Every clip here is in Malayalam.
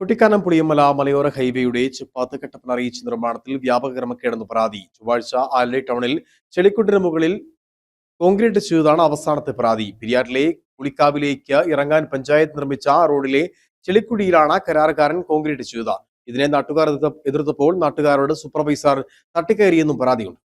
കുട്ടിക്കാനം പുളിയമല മലയോര ഹൈവേയുടെ ചിപ്പാത്ത് കട്ടപ്പന അറിയിച്ച നിർമ്മാണത്തിൽ വ്യാപക ക്രമക്കേടെന്ന് പരാതി. ചൊവ്വാഴ്ച ആലേ ടൗണിൽ ചെളിക്കുണ്ടിന് മുകളിൽ കോൺക്രീറ്റ് ചെയ്തതാണ് അവസാനത്തെ പരാതി. പെരിയാറിലെ കുളിക്കാവിലേക്ക് ഇറങ്ങാൻ പഞ്ചായത്ത് നിർമ്മിച്ച റോഡിലെ ചെളിക്കുടിയിലാണ് കരാറുകാരൻ കോൺക്രീറ്റ് ചെയ്തത്. ഇതിനെ നാട്ടുകാർ എതിർത്ത- എതിർത്തപ്പോൾ നാട്ടുകാരോട് സൂപ്പർവൈസർ തട്ടിക്കയറിയെന്നും പരാതിയുണ്ട്.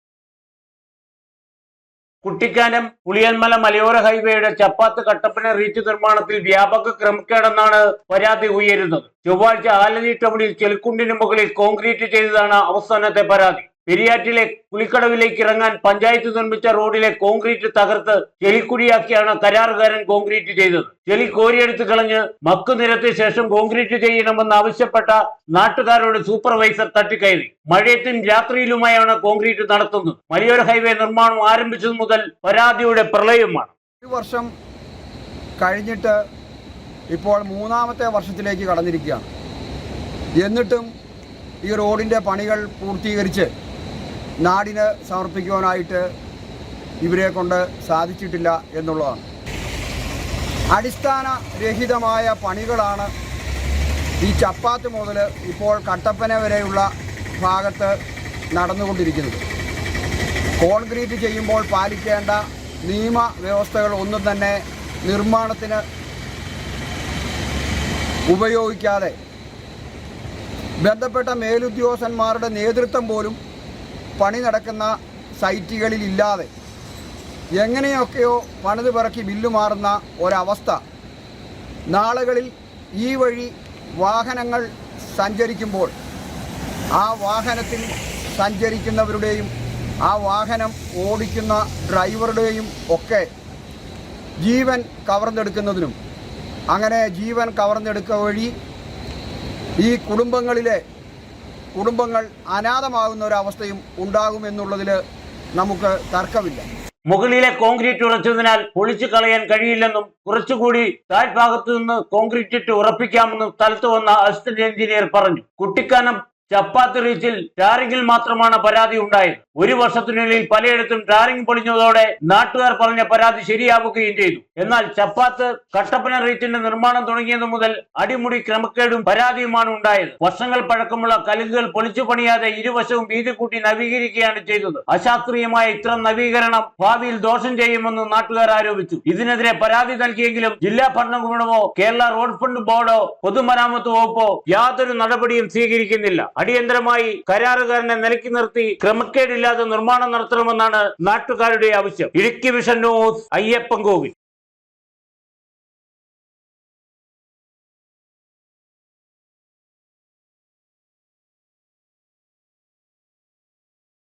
കുട്ടിക്കാനം പുളിയന്മല മലയോര ഹൈവേയുടെ ചപ്പാത്ത് കട്ടപ്പന റീച്ച് നിർമ്മാണത്തിൽ വ്യാപക ക്രമക്കേടെന്നാണ് പരാതി ഉയരുന്നത്. ചൊവ്വാഴ്ച ആലതി ടൗണിൽ ചെളിക്കുണ്ടിന് മുകളിൽ കോൺക്രീറ്റ് ചെയ്തതാണ് അവസാനത്തെ പരാതി. പെരിയാറ്റിലെ പുലിക്കടവിലേക്ക് ഇറങ്ങാൻ പഞ്ചായത്ത് നിർമ്മിച്ച റോഡിലെ കോൺക്രീറ്റ് തകർത്ത് ചെളിക്കുഴിയാക്കിയാണ് കരാറുകാരൻ കോൺക്രീറ്റ് ചെയ്തത്. ചെളി കോരിയെടുത്ത് കളഞ്ഞ് മക്കു നിരത്തിയ ശേഷം കോൺക്രീറ്റ് ചെയ്യണമെന്ന് ആവശ്യപ്പെട്ട നാട്ടുകാരോട് സൂപ്പർവൈസർ തട്ടിക്കയറി. മഴയത്തും രാത്രിയിലുമായാണ് കോൺക്രീറ്റ് നടത്തുന്നത്. മലയോര ഹൈവേ നിർമ്മാണം ആരംഭിച്ചത് മുതൽ പരാതിയുടെ പ്രളയമാണ്. ഒരു വർഷം കഴിഞ്ഞിട്ട് ഇപ്പോൾ മൂന്നാമത്തെ വർഷത്തിലേക്ക് കടന്നിരിക്കുകയാണ്. എന്നിട്ടും ഈ റോഡിന്റെ പണികൾ പൂർത്തീകരിച്ച് നാടിന് സമർപ്പിക്കുവാനായിട്ട് ഇവരെ കൊണ്ട് സാധിച്ചിട്ടില്ല എന്നുള്ളതാണ്. അടിസ്ഥാന രഹിതമായ പണികളാണ് ഈ ചപ്പാത്ത് മുതൽ ഇപ്പോൾ കട്ടപ്പന വരെയുള്ള ഭാഗത്ത് നടന്നുകൊണ്ടിരിക്കുന്നത്. കോൺക്രീറ്റ് ചെയ്യുമ്പോൾ പാലിക്കേണ്ട നിയമ വ്യവസ്ഥകൾ ഒന്നും തന്നെ നിർമ്മാണത്തിന് ഉപയോഗിക്കാതെ ബന്ധപ്പെട്ട മേലുദ്യോഗസ്ഥന്മാരുടെ നേതൃത്വം പോലും പണി നടക്കുന്ന സൈറ്റുകളിൽ ഇല്ലാതെ എങ്ങനെയൊക്കെയോ പണിത് പിറക്കി ബില്ല് മാറുന്ന ഒരവസ്ഥ. നാളുകളിൽ ഈ വഴി വാഹനങ്ങൾ സഞ്ചരിക്കുമ്പോൾ ആ വാഹനത്തിൽ സഞ്ചരിക്കുന്നവരുടെയും ആ വാഹനം ഓടിക്കുന്ന ഡ്രൈവറുടെയും ഒക്കെ ജീവൻ കവർന്നെടുക്കുന്നതിനും അങ്ങനെ ജീവൻ കവർന്നെടുക്ക വഴി ഈ കുടുംബങ്ങളിലെ കുടുംബങ്ങൾ അനാഥമാകുന്ന ഒരവസ്ഥയും ഉണ്ടാകുമെന്നുള്ളതിൽ നമുക്ക് തർക്കമില്ല. മുകളിലെ കോൺക്രീറ്റ് ഉറച്ചതിനാൽ പൊളിച്ചു കളയാൻ കഴിയില്ലെന്നും കുറച്ചുകൂടി താഴ്ഭാഗത്തു നിന്ന് കോൺക്രീറ്റ് ഇട്ട് ഉറപ്പിക്കാമെന്നും സ്ഥലത്ത് വന്ന അസിസ്റ്റന്റ് എഞ്ചിനീയർ പറഞ്ഞു. കുട്ടിക്കാനം ചപ്പാത്ത് റീച്ചിൽ ടാറിംഗിൽ മാത്രമാണ് പരാതി ഉണ്ടായത്. ഒരു വർഷത്തിനുള്ളിൽ പലയിടത്തും ടാറിംഗ് പൊളിഞ്ഞതോടെ നാട്ടുകാർ പറഞ്ഞ പരാതി ശരിയാവുകയും ചെയ്തു. എന്നാൽ ചപ്പാത്ത് കട്ടപ്പന റീച്ചിന്റെ നിർമ്മാണം തുടങ്ങിയതു മുതൽ അടിമുടി ക്രമക്കേടും പരാതിയുമാണ് ഉണ്ടായത്. വർഷങ്ങൾ പഴക്കമുള്ള കലുകുകൾ പൊളിച്ചു പണിയാതെ ഇരുവശവും വീതി കൂട്ടി നവീകരിക്കുകയാണ് ചെയ്തത്. അശാസ്ത്രീയമായ ഇത്തരം നവീകരണം ഭാവിയിൽ ദോഷം ചെയ്യുമെന്ന് നാട്ടുകാർ ആരോപിച്ചു. ഇതിനെതിരെ പരാതി നൽകിയെങ്കിലും ജില്ലാ ഭരണകൂടമോ കേരള റോഡ് ഫണ്ട് ബോർഡോ പൊതുമരാമത്ത് വകുപ്പോ യാതൊരു നടപടിയും സ്വീകരിക്കുന്നില്ല. അടിയന്തരമായി കരാറുകാരനെ നിലക്കി നിർത്തി ക്രമക്കേടില്ലാതെ നിർമ്മാണം നടത്തണമെന്നാണ് നാട്ടുകാരുടെ ആവശ്യം. Idukki vision news Ayyappan Kovil.